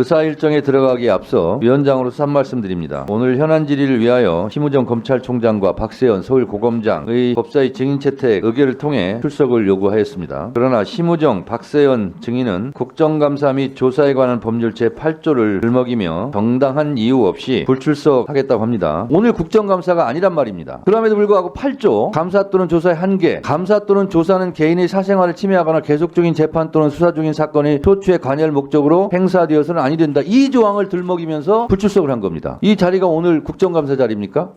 의사 일정에 들어가기에 앞서 위원장으로서 한 말씀 드립니다. 오늘 현안 질의를 위하여 심우정 검찰총장과 박세현 서울고검장의 법사위 증인 채택 의결을 통해 출석을 요구하였습니다. 그러나 심우정, 박세현 증인은 국정감사 및 조사에 관한 법률 제8조를 들먹이며 정당한 이유 없이 불출석하겠다고 합니다. 오늘 국정감사가 아니란 말입니다. 그럼에도 불구하고 8조 감사 또는 조사의 한계, 감사 또는 조사는 개인의 사생활을 침해하거나 계속 중인 재판 또는 수사 중인 사건의 소추에 관여할 목적으로 행사되어서는 아니 된다. 이 조항을 들먹이면서 불출석을 한 겁니다. 이 자리가 오늘 국정감사 자리입니까?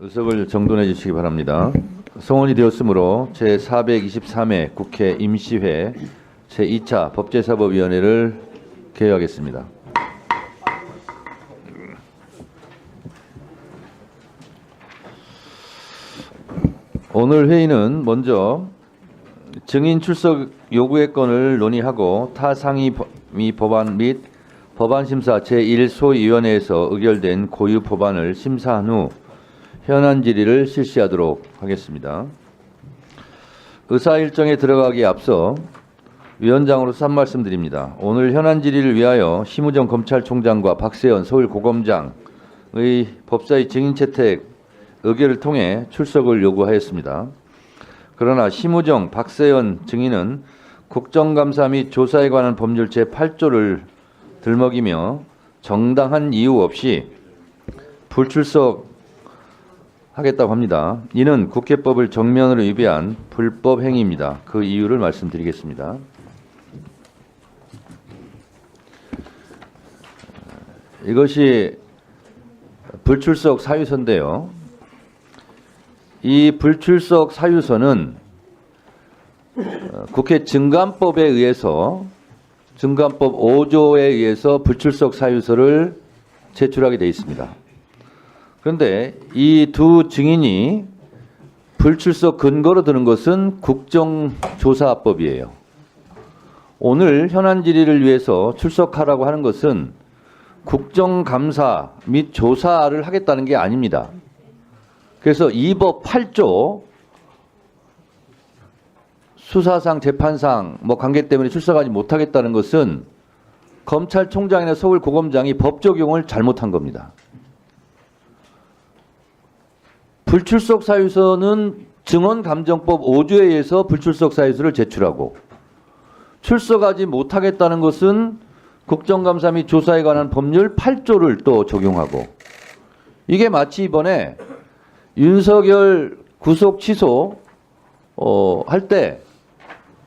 의석을 정돈해 주시기 바랍니다. 성원이 되었으므로 제423회 국회 임시회 제2차 법제사법위원회를 개회하겠습니다. 오늘 회의는 먼저 증인 출석 요구의 건을 논의하고 타 상위 법안 및 법안 심사 제1소위원회에서 의결된 고유 법안을 심사한 후 현안 질의를 실시하도록 하겠습니다. 의사 일정에 들어가기에 앞서 위원장으로서 한 말씀 드립니다. 오늘 현안 질의를 위하여 심우정 검찰총장과 박세현 서울고검장의 법사위 증인 채택 의결을 통해 출석을 요구하였습니다. 그러나 심우정, 박세현 증인은 국정감사 및 조사에 관한 법률 제8조를 들먹이며 정당한 이유 없이 불출석 하겠다고 합니다. 이는 국회법을 정면으로 위배한 불법 행위입니다. 그 이유를 말씀드리겠습니다. 이것이 불출석 사유서인데요. 이 불출석 사유서는 어, 국회 증감법에 의해서 증감법 5조에 의해서 불출석 사유서를 제출하게 되어 있습니다. 그런데 이 두 증인이 불출석 근거로 드는 것은 국정조사법이에요. 오늘 현안 질의를 위해서 출석하라고 하는 것은 국정감사 및 조사를 하겠다는 게 아닙니다. 그래서 이법 8조 수사상 재판상 뭐 관계 때문에 출석하지 못하겠다는 것은 검찰총장이나 서울고검장이 법 적용을 잘못한 겁니다. 불출석 사유서는 증언감정법 5조에 의해서 불출석 사유서를 제출하고 출석하지 못하겠다는 것은 국정감사 및 조사에 관한 법률 8조를 또 적용하고 이게 마치 이번에 윤석열 구속 취소 어, 할 때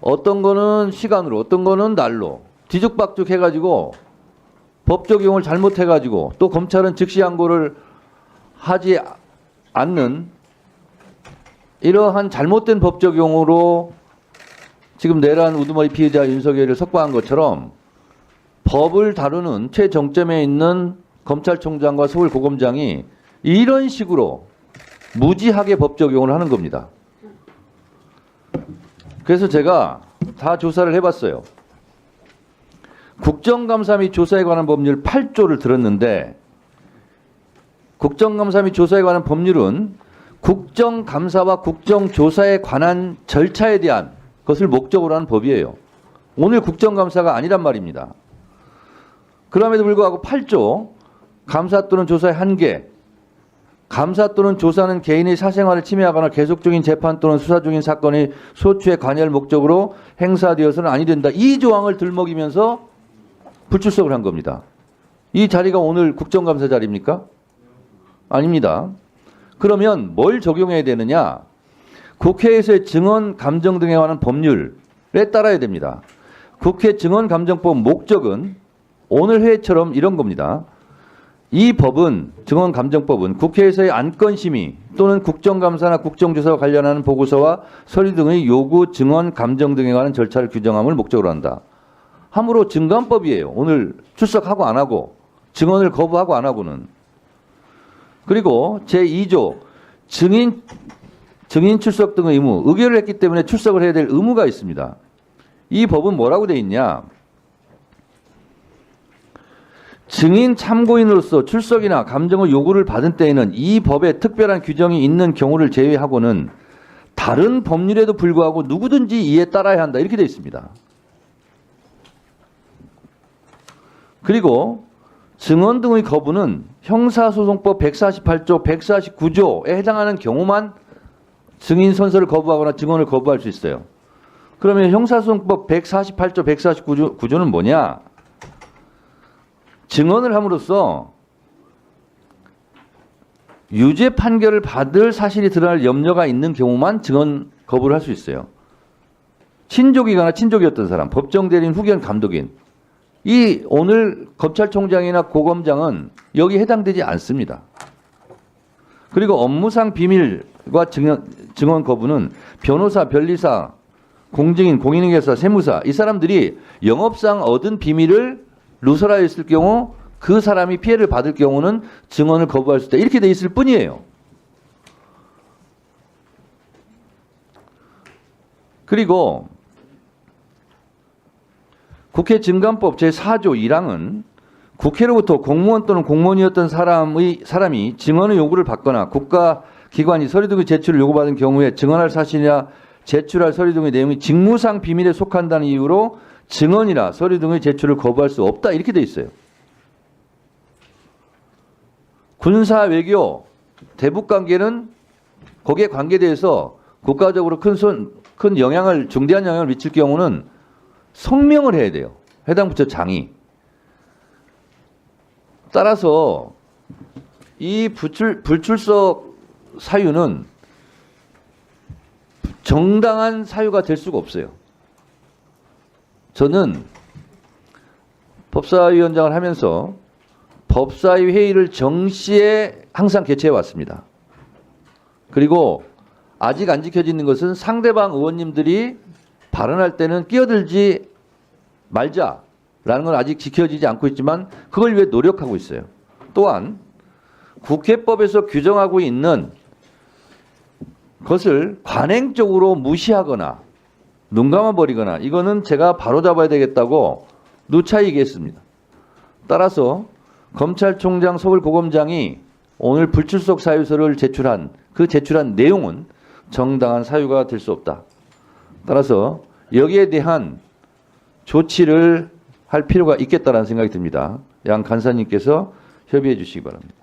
어떤 거는 시간으로 어떤 거는 날로 뒤죽박죽 해가지고 법 적용을 잘못해가지고 또 검찰은 즉시 항고를 하지 않는 이러한 잘못된 법 적용으로 지금 내란 우두머리 피해자 윤석열을 석방한 것처럼 법을 다루는 최정점에 있는 검찰총장과 서울고검장이 이런 식으로 무지하게 법 적용을 하는 겁니다. 그래서 제가 다 조사를 해봤어요. 국정감사 및 조사에 관한 법률 8조를 들었는데 국정감사 및 조사에 관한 법률은 국정감사와 국정조사에 관한 절차에 대한 것을 목적으로 하는 법이에요. 오늘 국정감사가 아니란 말입니다. 그럼에도 불구하고 8조 감사 또는 조사의 한계 감사 또는 조사는 개인의 사생활을 침해하거나 계속 중인 재판 또는 수사 중인 사건의 소추에 관여할 목적으로 행사되어서는 아니 된다. 이 조항을 들먹이면서 불출석을 한 겁니다. 이 자리가 오늘 국정감사 자리입니까? 아닙니다. 그러면 뭘 적용해야 되느냐? 국회에서의 증언 감정 등에 관한 법률에 따라야 됩니다. 국회 증언 감정법 목적은 오늘 회의처럼 이런 겁니다. 이 법은 증언 감정법은 국회에서의 안건 심의 또는 국정감사나 국정조사와 관련하는 보고서와 서류 등의 요구 증언 감정 등에 관한 절차를 규정함을 목적으로 한다. 함으로 증감법이에요. 오늘 출석하고 안 하고 증언을 거부하고 안 하고는 그리고 제 2조 증인 증인 출석 등의 의무 의결을 했기 때문에 출석을 해야 될 의무가 있습니다. 이 법은 뭐라고 돼 있냐? 증인 참고인으로서 출석이나 감정의 요구를 받은 때에는 이 법에 특별한 규정이 있는 경우를 제외하고는 다른 법률에도 불구하고 누구든지 이에 따라야 한다. 이렇게 되어 있습니다. 그리고 증언 등의 거부는 형사소송법 148조, 149조에 해당하는 경우만 증인 선서를 거부하거나 증언을 거부할 수 있어요. 그러면 형사소송법 148조, 149조 구조는 뭐냐? 증언을 함으로써 유죄 판결을 받을 사실이 드러날 염려가 있는 경우만 증언 거부를 할 수 있어요. 친족이거나 친족이었던 사람, 법정 대리인, 후견, 감독인. 이 오늘 검찰총장이나 고검장은 여기 해당되지 않습니다. 그리고 업무상 비밀과 증언, 증언 거부는 변호사, 변리사, 공증인, 공인중개사, 세무사 이 사람들이 영업상 얻은 비밀을 누설하였을 경우 그 사람이 피해를 받을 경우는 증언을 거부할 수 있다. 이렇게 돼 있을 뿐이에요. 그리고 국회 증감법 제4조 1항은 국회로부터 공무원 또는 공무원이었던 사람의 사람이 증언의 요구를 받거나 국가 기관이 서류 등의 제출을 요구받은 경우에 증언할 사실이나 제출할 서류 등의 내용이 직무상 비밀에 속한다는 이유로 증언이나 서류 등의 제출을 거부할 수 없다 이렇게 돼 있어요. 군사 외교 대북 관계는 거기에 관계돼서 국가적으로 큰, 손, 큰 영향을 중대한 영향을 미칠 경우는 성명을 해야 돼요. 해당 부처 장이. 따라서 이 불출, 불출석 사유는 정당한 사유가 될 수가 없어요. 저는 법사위원장을 하면서 법사위 회의를 정시에 항상 개최해 왔습니다. 그리고 아직 안 지켜지는 것은 상대방 의원님들이 발언할 때는 끼어들지 말자라는 건 아직 지켜지지 않고 있지만 그걸 위해 노력하고 있어요. 또한 국회법에서 규정하고 있는 것을 관행적으로 무시하거나 눈 감아버리거나 이거는 제가 바로 잡아야 되겠다고 누차 얘기했습니다. 따라서 검찰총장 서울고검장이 오늘 불출석 사유서를 제출한 그 제출한 내용은 정당한 사유가 될 수 없다. 따라서 여기에 대한 조치를 할 필요가 있겠다라는 생각이 듭니다. 양 간사님께서 협의해 주시기 바랍니다.